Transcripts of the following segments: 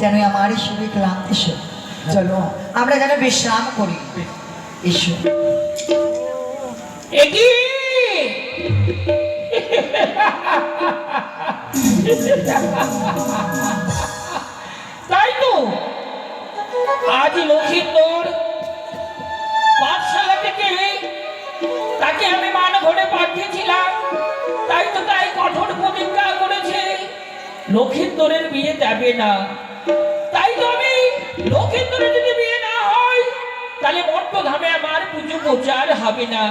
যেন আমার শরীর ক্লান্তি চলো আমরা যেন বিশ্রাম করি। তাই তো। আজ লক্ষ্মীন্দর পাঠশালা থেকে তাকে আমি মান ঘরে পাঠিয়েছিলাম। তাই তো তাই কঠোর প্রতিজ্ঞা করেছে। লক্ষ্মীন্দরের বিয়ে দেবে না। তাই তো আমি লক্ষ্মীন্দরের যদি তাহলে মট্ট ধামে আমার পুজো প্রচার হবে না।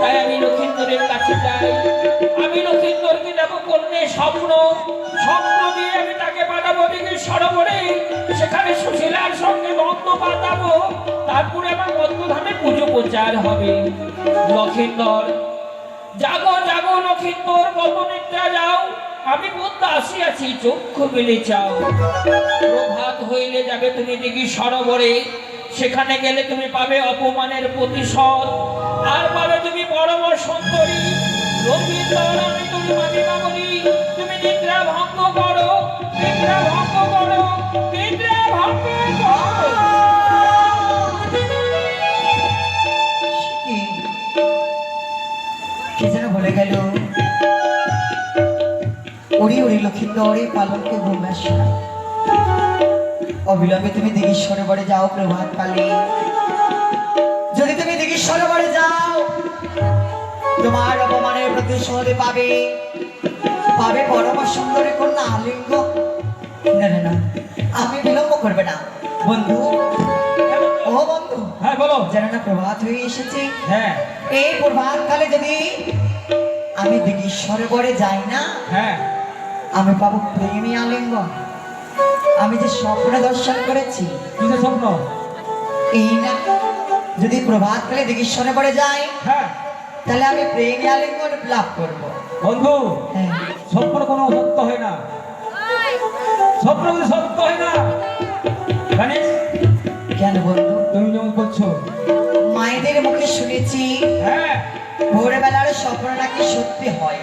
তাই আমি লক্ষ্মীন্দরের কাছে যাই। আমি লক্ষ্মীন্দরকে দেব কন্যে স্বপ্ন। স্বপ্ন দিয়ে আমি তাকে পাঠাবো দিকে সরোবরে। সেখানে সুশীলার সঙ্গে দ্বন্দ্ব পাতাবো তারপরে আমার মধ্য ধামে পুজো প্রচার হবে। লক্ষ্মীন্দর, জাগো জাগো লক্ষ্মীন্দর কত নিদ্রা যাও। আমি বুদ্ধ আসিয়াছি চক্ষু মেলে চাও। প্রভাত হইলে যাবে তুমি দেখি সরোবরে। সেখানে গেলে তুমি পাবে অপমানের প্রতিশোধ। আর পাবে তুমি পরম সুন্দরী রবীন্দ্র আমি তুমি তুমি ভঙ্গ করো ভঙ্গ করো বলে ওরে লক্ষ্মীন্দরে পালনকে ঘুম অবিলম্বে তুমি দিঘির সরোবরে যাও প্রভাত কালে। যদি তুমি দিঘির সরোবরে যাও তোমার অপমানের প্রতিশোধ পাবে। পাবে পরম সুন্দরী কন্যা আলিঙ্গ না না না আমি বিলম্ব করবে না। বন্ধু ও বন্ধু হ্যাঁ বলো। যেন না প্রভাত হয়ে এসেছে? হ্যাঁ। এই প্রভাত কালে যদি আমি দিঘির সরোবরে যাই না হ্যাঁ। আমি পাবো প্রেমী আলিঙ্গন আমি যে স্বপ্ন দর্শন করেছি কিসের স্বপ্ন? এই না যদি প্রভাত কালে দিঘির সরোবরে যাই হ্যাঁ। তাহলে আমি প্রেমী আলিঙ্গন লাভ করব। বন্ধু হ্যাঁ। স্বপ্ন কোনো সত্য হয় না। স্বপ্ন কিন্তু সত্য হয় না জানিস কেন বন্ধু? তুমি যেমন বলছো। মায়েদের মুখে শুনেছি হ্যাঁ। ভোরবেলার স্বপ্ন নাকি সত্যি হয়?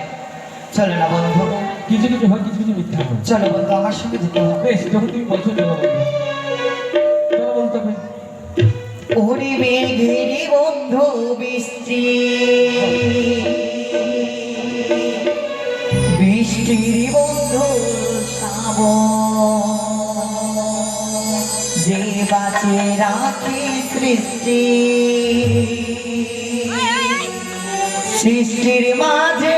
চলো না বন্ধু। কিছু কিছু হয় কিছু কিছু মিথ্যা হয়। চলো বন্ধু আমার সঙ্গে যেতে হবে। বেশ যখন তুমি বলছো চলো বন্ধু চলো বলতে হবে। ওরে মেঘের বন্ধু বৃষ্টি। বৃষ্টির বন্ধু শ্রাবণ যে বাঁচে রাখে সৃষ্টি। সৃষ্টির মাঝে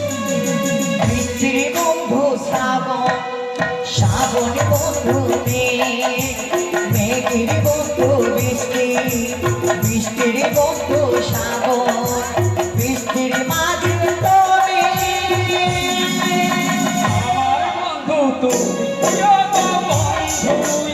শ্রাবণ শ্রাবণ বন্ধু মেঘ মেঘের বন্ধু বৃষ্টি, বৃষ্টির বন্ধু শ্রাবণ, বৃষ্টির মাঝে আমার বন্ধু তুমি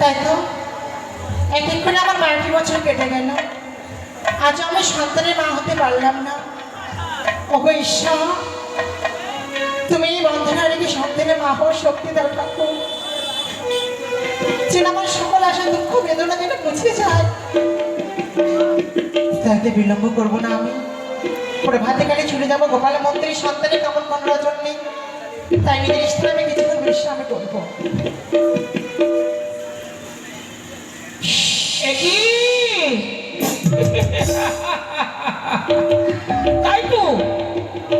তাই তো এক এক করে আমার বারোটি বছর কেটে গেল। আজ আমি সন্তানের মা হতে পারলাম না। ওগো ঈশ্বর তুমি এই বন্ধনা রেখে সন্তানের মা হওয়ার শক্তি দাও ঠাকুর। যেন আমার সকল আশা দুঃখ বেদনা যেন মুছে যায়। তাতে বিলম্ব করব না আমি। প্রভাতে কালে ছুটে যাব গোপাল মন্দিরের সন্তানের কেমন মনোরঞ্জন নেই তাই নিজের স্ত্রী আমি তাই তো,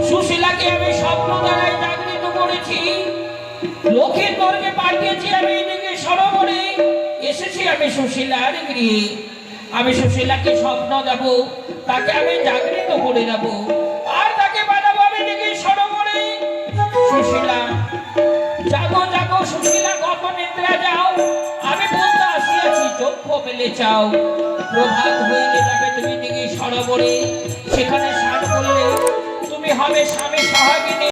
সুশীলাকে আমি স্বপ্ন দ্বারাই জাগৃত করেছি। লোকের দর্গে পাঠিয়েছি আমি এদিকে সরোবরে এসেছি আমি সুশীলার গৃহে। আমি সুশীলাকে স্বপ্ন দেব, তাকে আমি জাগৃত করে দেব, আর তাকে বানাবো আমি এদিকে সরোবরে সুশীলা, জাগো জাগো, সুশীলা, কত নিদ্রা যাও। মেলে চাও। প্রভাত হইলে যাবে তুমি দিকে সরোবরে, সেখানে সার করলে তুমি হবে স্বামী সহাগিনী।